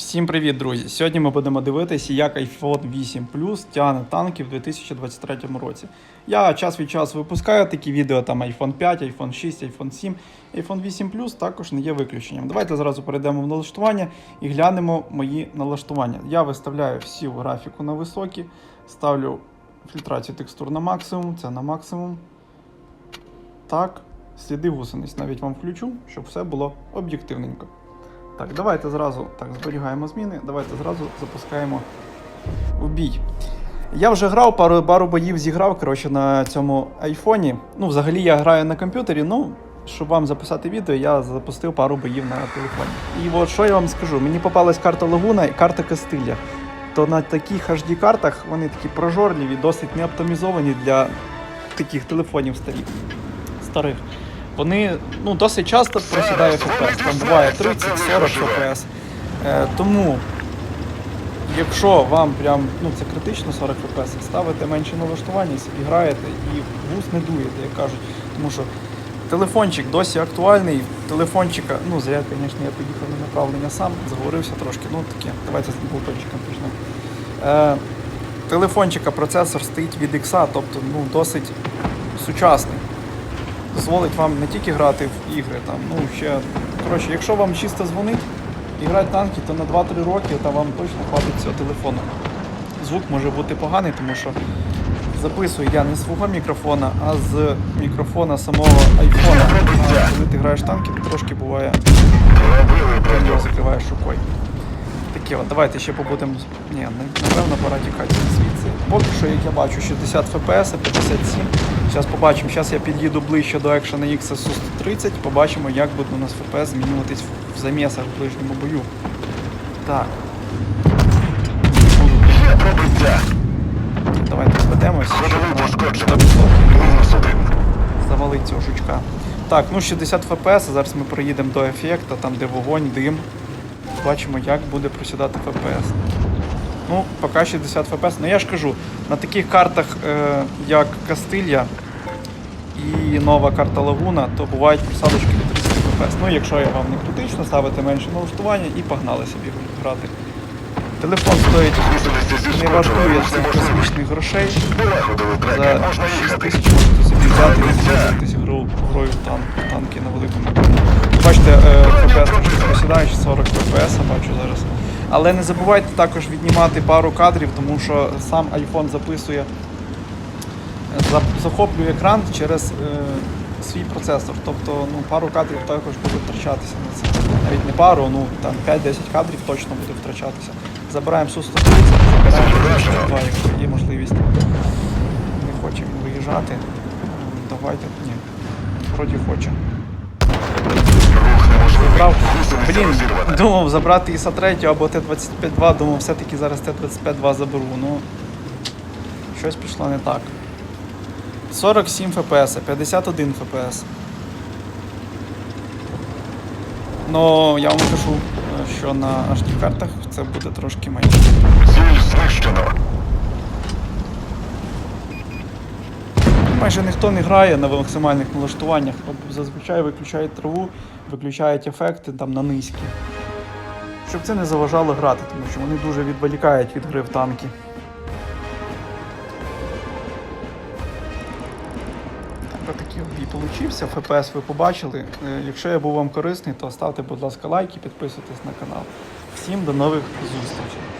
Всім привіт, друзі! Сьогодні ми будемо дивитися, як iPhone 8 Plus тягне танки в 2023 році. Я час від часу випускаю такі відео, там iPhone 5, iPhone 6, iPhone 7, iPhone 8 Plus також не є виключенням. Давайте зразу перейдемо в налаштування і глянемо мої налаштування. Я виставляю всю графіку на високі, ставлю фільтрацію текстур на максимум, це на максимум. Так, сліди гусениць навіть вам включу, щоб все було об'єктивненько. Так, давайте зразу так, зберігаємо зміни, давайте зразу запускаємо в бій. Я вже грав, пару, пару боїв зіграв коротше, на цьому айфоні. Ну, взагалі я граю на комп'ютері, ну, щоб вам записати відео, я запустив пару боїв на телефоні. І от що я вам скажу, мені попалась карта Лагуна і карта Кастилля. То на таких HD картах вони такі прожорливі, досить не оптимізовані для таких телефонів старих. старих. Вони ну, досить часто просідає FPS, там буває 30-40 FPS. Е, тому, якщо вам прям ну, це критично 40 FPS, ставите менше налаштування, собі граєте і вуз не дуєте, як кажуть. Тому що телефончик досі актуальний. Телефончика, ну зря, звісно, я поїхав на направлення сам, заговорився трошки, ну таке. Давайте з бутончиком почнемо. Е, телефончика процесор стоїть від X, тобто ну, досить сучасний дозволить вам не тільки грати в ігри, там, ну ще. Коротше, якщо вам чисто дзвонить і грати танки, то на 2-3 роки та вам точно хватить цього телефону. Звук може бути поганий, тому що записую я не з свого мікрофона, а з мікрофона самого айфона. Коли ти граєш танки, то трошки буває ти закриваєш рукою. Таке от, давайте ще побудемо. Ні, напевно, пора тікати звідси. Поки що, як я бачу, 60 FPS, 57. Зараз побачимо. Зараз я під'їду ближче до Action X SU-130, побачимо, як буде у нас FPS змінюватись в замісах в ближньому бою. Так. Давайте зведемося. Завалить цього жучка. Так, ну 60 FPS, а зараз ми проїдемо до ефекта, там де вогонь, дим. Бачимо, як буде просідати FPS. Ну, поки 60 FPS. Ну я ж кажу, на таких картах, е, як Кастилья і нова карта Лагуна, то бувають просадочки до 30 FPS. Ну, якщо я вам не критично, ставите менше налаштування і погнали собі грати. Телефон стоїть не вартує цих космічних грошей. За 6 тисяч можете собі взяти і зробитись гру грою в тан, танки на великому. Бачите, е, FPS трошки просідає, 40 FPS, бачу зараз. Але не забувайте також віднімати пару кадрів, тому що сам iPhone записує, захоплює екран через е, свій процесор. Тобто ну, пару кадрів також буде втрачатися на це. Навіть не пару, ну там 5-10 кадрів точно буде втрачатися. Забираємо Су 130, забираємо 2, якщо є можливість. Не хоче він виїжджати. Давайте. Ні. Вроді хоче. Забрав. Блін, думав забрати іса 3 або Т-25-2, думав все-таки зараз Т-25-2 заберу. Ну, щось пішло не так. 47 FPS, 51 FPS. Ну, я вам кажу, е, що на HD картах це буде трошки менше. Ціль Майже ніхто не грає на максимальних налаштуваннях. Зазвичай виключають траву, виключають ефекти там на низькі. Щоб це не заважало грати, тому що вони дуже відволікають від гри в танки. Так, отакий от бій получився. ФПС ви побачили. Е, Якщо я був вам корисний, то ставте, будь ласка, лайк і підписуйтесь на канал. Всім до нових зустрічей!